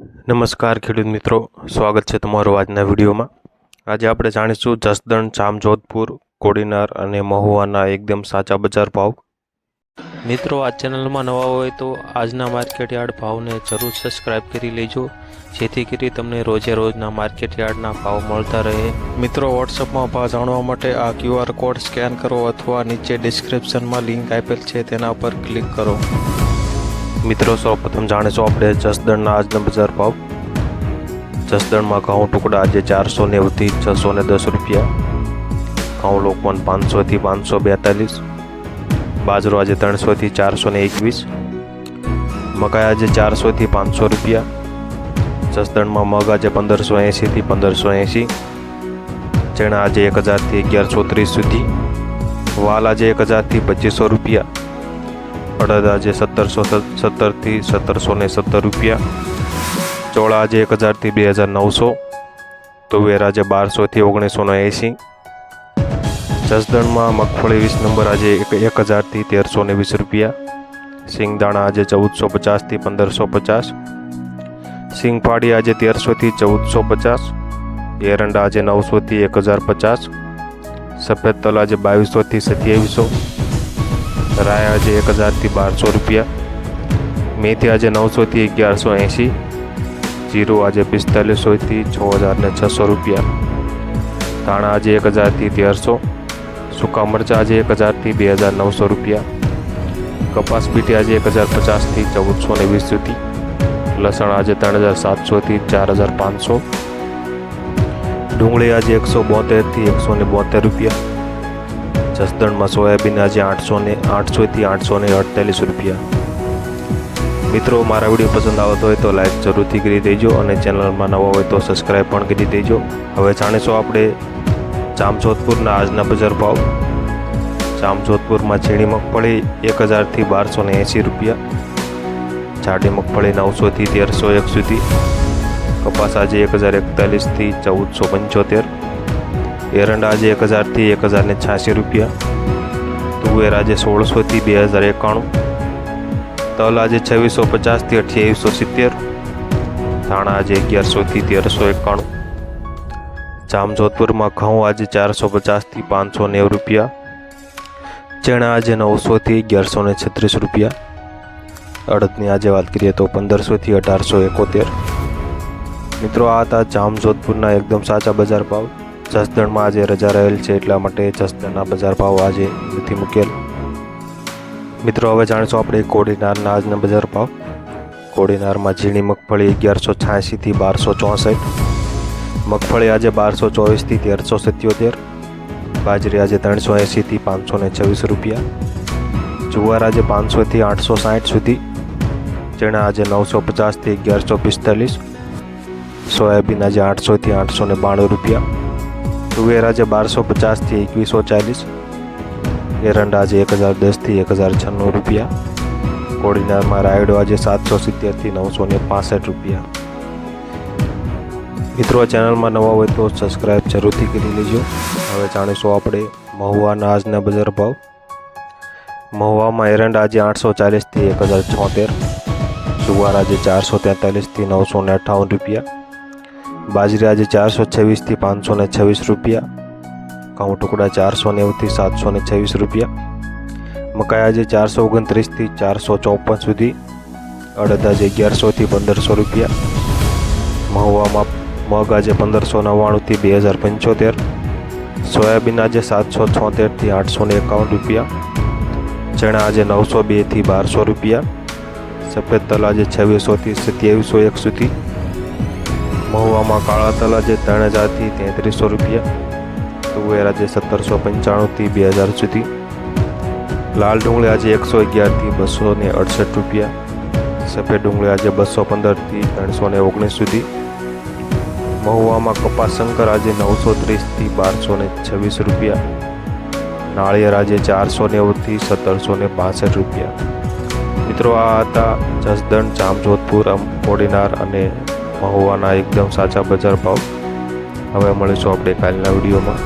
નમસ્કાર ખેડૂત મિત્રો. સ્વાગત છે તમારું આજના વિડીયોમાં. આજે આપણે જાણીશું જસદણ જામજોધપુર કોડીનાર અને મહુવાના એકદમ સાચા બજાર ભાવ. મિત્રો આ ચેનલમાં નવા હોય તો આજના માર્કેટ યાર્ડ ભાવને જરૂર સબસ્ક્રાઇબ કરી લેજો. જેથી કરી તમને રોજે રોજના માર્કેટ યાર્ડના ભાવ મળતા રહે. મિત્રો વોટ્સઅપમાં ભાવ જાણવા માટે આ ક્યુઆર કોડ સ્કેન કરો અથવા નીચે ડિસ્ક્રિપ્શનમાં લિંક આપેલ છે તેના પર ક્લિક કરો. મિત્રો, સૌપ્રથમ જાણીશું આપણે જસદણના આજના બજાર ભાવ. જસદણમાં ઘઉં ટુકડા આજે ચારસો નેવુંથી છસો ને દસ રૂપિયા. ઘઉં લોકવન પાંચસોથી પાંચસો બેતાલીસ. બાજરો આજે ત્રણસોથી ચારસો ને એકવીસ. મકાઈ આજે ચારસોથી પાંચસો રૂપિયા. જસદણમાં મગ આજે પંદરસો એંશીથી પંદરસો એંશી. ચણા આજે એક હજારથી અગિયારસો ત્રીસ સુધી. વાલ આજે એક હજારથી પચીસો રૂપિયા. અડદ આજે સત્તરસો સત્તરથી સત્તરસો ને સત્તર રૂપિયા. ચોળા આજે એક હજારથી બે હજાર નવસો. તુવેર આજે બારસોથી ઓગણીસો ને એંસી. જસદણમાં મગફળી વીસ નંબર આજે એક એક હજારથી તેરસો ને વીસ રૂપિયા. સિંગદાણા આજે ચૌદસો પચાસથી પંદરસો પચાસ. સિંગફાડી આજે તેરસોથી ચૌદસો પચાસ. એરંડા આજે નવસોથી એક હજાર પચાસ. સફેદ તલ આજે બાવીસોથી સત્યાવીસો. રાય આજે એક હજારથી બારસો રૂપિયા મેથી આજે નવસોથી અગિયારસો એંશી જીરું આજે પિસ્તાલીસોથી છ હજાર ને છસો રૂપિયા ધાણા આજે એક હજારથી તેરસો સૂકા મરચાં આજે એક હજારથી બે હજાર નવસો રૂપિયા કપાસ બીટી આજે એક હજાર પચાસથી ચૌદસો ને વીસ સુધી લસણ આજે ત્રણ હજાર સાતસોથી ચાર હજાર પાંચસો ડુંગળી આજે એકસો બોતેરથી એકસો ને બોતેર રૂપિયા જસદણમાં સોયાબીન આજે આઠસો ને આઠસોથી આઠસો ને અડતાલીસ રૂપિયા. મિત્રો, મારા વીડિયો પસંદ આવતો હોય તો લાઈક જરૂરથી કરી દેજો અને ચેનલમાં નવા હોય તો સબસ્ક્રાઈબ પણ કરી દેજો. હવે જાણીશું આપણે જામજોધપુરના આજના બજાર ભાવ. જામજોધપુરમાં ઝીણી મગફળી એક હજારથી બારસો ને એંસી રૂપિયા. જાડી મગફળી નવસોથી તેરસો એક સુધી. કપાસ આજે એક હજાર એકતાલીસથી ચૌદસો પંચોતેર. એરંડા આજે એક હજારથી એક હજારને છ્યાસી રૂપિયા, તુવેર આજે સોળસોથી બે હજાર એકાણું, તલ આજે છવ્વીસો પચાસથી અઠ્યાવીસો સિત્તેર ધાણા આજે અગિયારસોથી તેરસો એકાણું, જામજોધપુરમાં ઘઉં આજે ચારસો પચાસથી પાંચસો નેવું રૂપિયા, ચણા આજે નવસોથી અગિયારસો ને છત્રીસ રૂપિયા, અડદની આજે વાત કરીએ તો પંદરસોથી અઢારસો એકોતેર. મિત્રો આ હતા જામજોધપુરના એકદમ સાચા બજાર ભાવ. જસદણમાં આજે રજા રહેલ છે એટલા માટે જસદણના બજાર ભાવ આજે નથી મૂકેલ. મિત્રો, હવે જાણીશું આપણે કોડીનારના આજના બજાર ભાવ. કોડીનારમાં ઝીણી મગફળી અગિયારસો છ્યાસીથી બારસો ચોસઠ. મગફળી આજે બારસો ચોવીસથી તેરસો સત્યોતેર. બાજરી આજે ત્રણસો એંશીથી પાંચસો ને છવ્વીસ રૂપિયા. જુવાર આજે પાંચસોથી આઠસો સાઠ સુધી. ચણા આજે નવસો પચાસથી અગિયારસો પિસ્તાલીસ. સોયાબીન આજે આઠસોથી આઠસો ને બાણું રૂપિયા. તુવેર આજે બારસો પચાસથી એકવીસો ચાલીસ. એરંડા આજે એક હજાર દસથી એક હજાર છન્નું રૂપિયા. કોડીનારમાં રાયડો આજે સાતસો સિત્તેરથી નવસો ને પાસઠ રૂપિયા. મિત્રો ચેનલમાં નવા હોય તો સબસ્ક્રાઈબ જરૂરથી કરી લેજો. હવે જાણીશું આપણે મહુવાના આજના બજાર ભાવ. મહુવામાં એરંડા આજે આઠસો ચાલીસથી એક હજાર છોતેર. જુવાર આજે ચારસો તેતાલીસથી નવસો ને અઠ્ઠાવન રૂપિયા. બાજરી આજે ચારસો છવ્વીસથી પાંચસો ને છવ્વીસ રૂપિયા, ઘઉં ટુકડા ચારસો નેવુંથી સાતસો ને છવ્વીસ રૂપિયા મકાઈ આજે ચારસો ઓગણત્રીસથી ચારસો ચોપન સુધી અડદ આજે અગિયારસોથી પંદરસો રૂપિયા, મહુવામાં મગ આજે પંદરસો નવ્વાણુંથી બે હજાર પંચોતેર સોયાબીન આજે સાતસો છોતેરથી આઠસો ને એકાવન રૂપિયા ચણા આજે નવસો બેથી બારસો રૂપિયા, સફેદ તલ આજે છવ્વીસોથી સત્યાવીસો એક સુધી મહુવામાં કાળા તલા જે ત્રણ હજારથી તેત્રીસો રૂપિયા, તુવેરા જે સત્તરસો પંચાણુંથી બે હજાર સુધી. લાલ ડુંગળી આજે એકસો અગિયારથી બસો ને અડસઠ રૂપિયા. સફેદ ડુંગળી આજે બસો પંદરથી ત્રણસો ને ઓગણીસ સુધી. મહુવામાં કપાસ શંકર આજે નવસો ત્રીસથી બારસો ને છવ્વીસ રૂપિયા. નાળિયેર આજે ચારસો નેવુંથી સત્તરસો ને બાસઠ રૂપિયા. મિત્રો, આ હતા જસદણ, જામજોધપુર કોડીનાર અને મહુવાના એકદમ સાચા બજાર ભાવ. હવે મળીશું આપણે કાલના વિડીયોમાં.